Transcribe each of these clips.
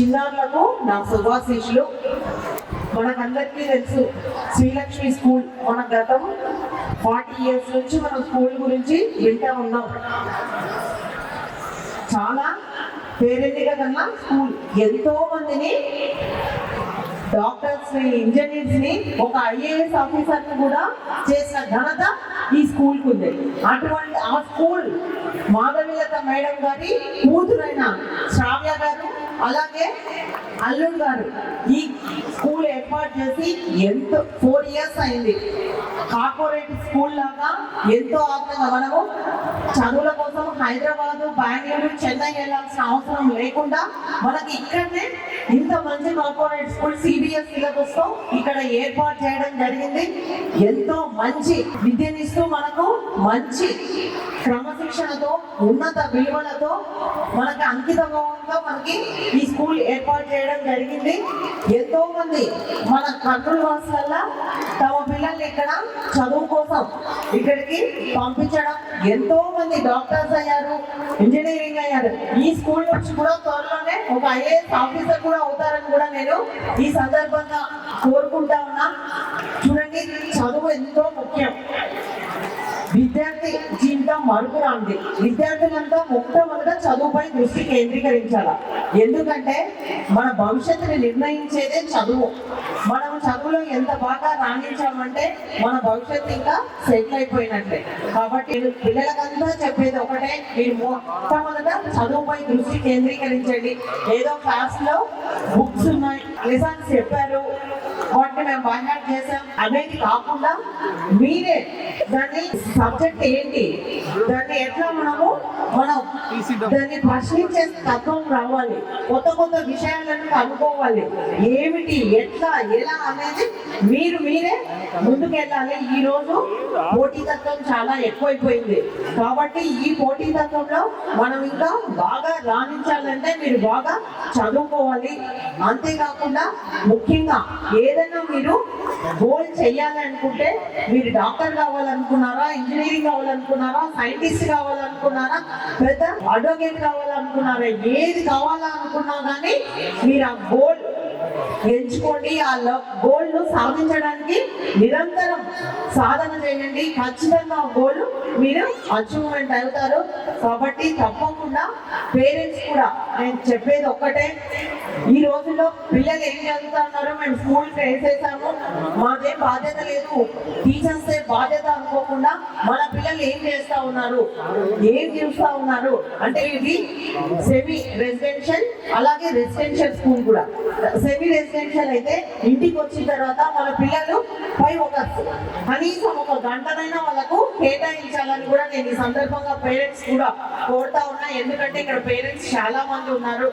చిన్నారులకు నా శుభాశీషులు మనకందరికీ తెలుసు శ్రీలక్ష్మి స్కూల్ మన గతం ఫార్టీ ఇయర్స్ నుంచి మనం స్కూల్ గురించి వింటూ ఉన్నాం. చాలా పేరెంట్గా కన్నా స్కూల్ ఎంతో మందిని డాక్టర్స్ని ఇంజనీర్స్ని ఒక ఐఏఎస్ ఆఫీసర్ని కూడా చేసిన ఘనత ఈ స్కూల్కు ఉంది. అటువంటి ఆ స్కూల్ మాధవీలత మేడం గారి కూతురైన శ్రావ్య గారు అలాగే అల్లుడు గారు ఈ స్కూల్ ఏర్పాటు చేసి ఎంత ఫోర్ ఇయర్స్ అయింది. కార్పొరేట్ స్కూల్ లాగా ఎంతో ఆత్రంగా మనము చదువుల కోసం హైదరాబాద్ బెంగళూరు చెన్నై వెళ్ళాల్సిన అవసరం లేకుండా మనకి ఇక్కడనే ఇంత మంచి కార్పొరేట్ స్కూల్ సిబిఎస్ సిలబస్తో ఇక్కడ ఏర్పాటు చేయడం జరిగింది. ఎంతో మంచి విద్యనిస్తూ మనకు మంచి క్రమశిక్షణతో ఉన్నత విలువలతో మనకి అంకిత భావంతో మనకి ఈ స్కూల్ ఏర్పాటు చేయడం జరిగింది. ఎంతో మంది మన కర్నూలు వాసులల్లా తమ పిల్లల్ని ఇక్కడ చదువు కోసం ఇక్కడికి పంపించడం. ఎంతో మంది డాక్టర్స్ అయ్యారు ఇంజనీరింగ్ అయ్యారు. ఈ స్కూల్ నుంచి కూడా త్వరలోనే ఒక ఐఏఎస్ ఆఫీసర్ కూడా అవుతారని కూడా నేను ఈ సందర్భంగా కోరుకుంటా ఉన్నా. చూడండి చదువు ఎంతో ముఖ్యం. విద్యార్థి జీవితం మరుపురాంది విద్యార్థులంతా మొట్టమొదట చదువుపై దృష్టి కేంద్రీకరించాల? ఎందుకంటే మన భవిష్యత్తుని నిర్ణయించేదే చదువు. మనం చదువులో ఎంత బాగా రాణించామంటే మన భవిష్యత్తు ఇంకా సెటిల్ అయిపోయినట్లే కాబట్టి నేను పిల్లలకంతా చెప్పేది ఒకటే మీరు మొట్టమొదట చదువుపై దృష్టి కేంద్రీకరించండి. ఏదో క్లాస్లో బుక్స్ ఉన్నాయి. లెసన్స్ చెప్పారు. వాటిని మేము బైహార్ట్ చేసాం అనేది కాకుండా మీరే దాన్ని సబ్జెక్ట్ ఏంటి? దాన్ని ఎట్లా మనము మనం దాన్ని ప్రశ్నించే తత్వం రావాలి. కొత్త కొత్త విషయాలను కనుక్కోవాలి. ఏమిటి ఎట్లా ఎలా అనేది మీరు మీరే ముందుకెళ్ళాలి. ఈ రోజు పోటీతత్వం చాలా ఎక్కువైపోయింది. కాబట్టి ఈ పోటీతత్వంలో మనం ఇంకా బాగా రాణించాలంటే మీరు బాగా చదువుకోవాలి. అంతేకాకుండా ముఖ్యంగా ఏదైనా మీరు గోల్ చేయాలనుకుంటే మీరు డాక్టర్ కావాలనుకున్నారా ఇంజనీరింగ్ కావాలనుకున్నారా సైంటిస్ట్ కావాలనుకున్నారా పెద్ద అడ్వకేట్ కావాలనుకున్నారా ఏది కావాలనుకున్నా కానీ మీరు ఆ గోల్ ఎంచుకోండి. ఆ గోల్ను సాధించడానికి నిరంతరం సాధన చేయండి. ఖచ్చితంగా ఆ గోల్ మీరు అచీవ్మెంట్ అవుతారు. కాబట్టి తప్పకుండా పేరెంట్స్ కూడా నేను చెప్పేది ఒక్కటే. ఈ రోజుల్లో పిల్లలు ఏం చదువుతున్నారో మేము స్కూల్ వేసేసాము మాదేం బాధ్యత లేదు. టీచర్స్ బాధ్యత అనుకోకుండా మన పిల్లలు ఏం చేస్తా ఉన్నారు? ఏం చూస్తా ఉన్నారు? అంటే ఇది సెమీ రెసిడెన్షియల్ అలాగే రెసిడెన్షియల్ స్కూల్ కూడా. సెమీ రెసిడెన్షియల్ అయితే ఇంటికి వచ్చిన తర్వాత మన పిల్లలు పై ఒక కనీసం ఒక గంటనైనా వాళ్ళకు కేటాయించాలని కూడా నేను ఈ సందర్భంగా పేరెంట్స్ కూడా కోరుతా ఉన్నా. ఎందుకంటే ఇక్కడ పేరెంట్స్ చాలా మంది ఉన్నారు.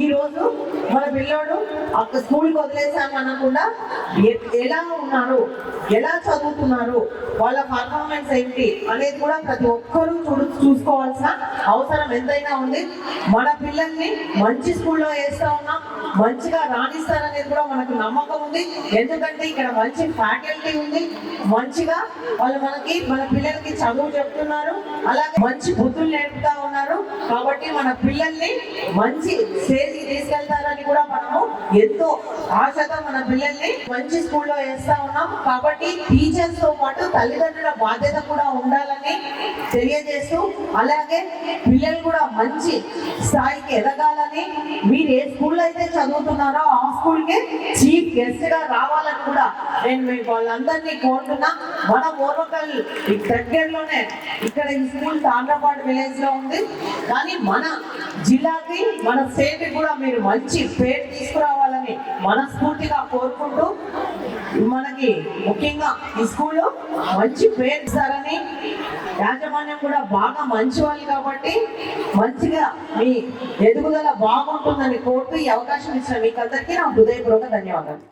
ఈ రోజు మన పిల్లోడు అక్కడ స్కూల్కి వదిలేసాము అనకుండా ఎలా ఉన్నారు? ఎలా చదువుతున్నారు? వాళ్ళ పర్ఫార్మెన్స్ ఏంటి అనేది కూడా ప్రతి ఒక్కరూ చూడు చూసుకోవాల్సిన అవసరం ఎంతైనా ఉంది. మన పిల్లల్ని మంచి స్కూల్లో వేస్తా ఉన్నాం. మంచిగా రాణిస్తారనేది కూడా మనకు నమ్మకం ఉంది. ఎందుకంటే ఇక్కడ మంచి ఫ్యాకల్టీ ఉంది. మంచిగా వాళ్ళు మనకి మన పిల్లలకి చదువు చెప్తున్నారు. అలాగే మంచి బుద్ధులు నేర్పుతారు. కాబట్టి మన పిల్లల్ని మంచి స్టేజ్కి తీసుకెళ్తారని కూడా మనము ఎంతో ఆశగా మన పిల్లల్ని మంచి స్కూల్లో వేస్తా ఉన్నాం. కాబట్టి టీచర్స్తో పాటు తల్లిదండ్రుల బాధ్యత కూడా ఉండాలని తెలియజేస్తూ అలాగే పిల్లలు కూడా మంచి స్థాయికి ఎదగాలని. మీరు ఏ స్కూల్లో అయితే చదువుతున్నారో ఆ స్కూల్కి చీఫ్ గెస్ట్గా రావాలని కూడా నేను మీకు వాళ్ళందరినీ కోరుతున్నా. మన ఓర్వకల్ దగ్గరలోనే ఇక్కడ ఈ స్కూల్ తాండ్రపాడు విలేజ్లో ఉంది. కానీ మన జిల్లాకి మన స్టేట్కి కూడా మీరు మంచి పేరు తీసుకురావాలని మనస్ఫూర్తిగా కోరుకుంటూ మనకి ముఖ్యంగా ఈ స్కూల్లో మంచి పేరు ఇస్తారని యాజమాన్యం కూడా బాగా మంచి వాళ్ళు కాబట్టి మంచిగా మీ ఎదుగుదల బాగుంటుందని కోరుతూ ఈ అవకాశం ఇచ్చిన మీకు అందరికీ నా హృదయపూర్వక ధన్యవాదాలు.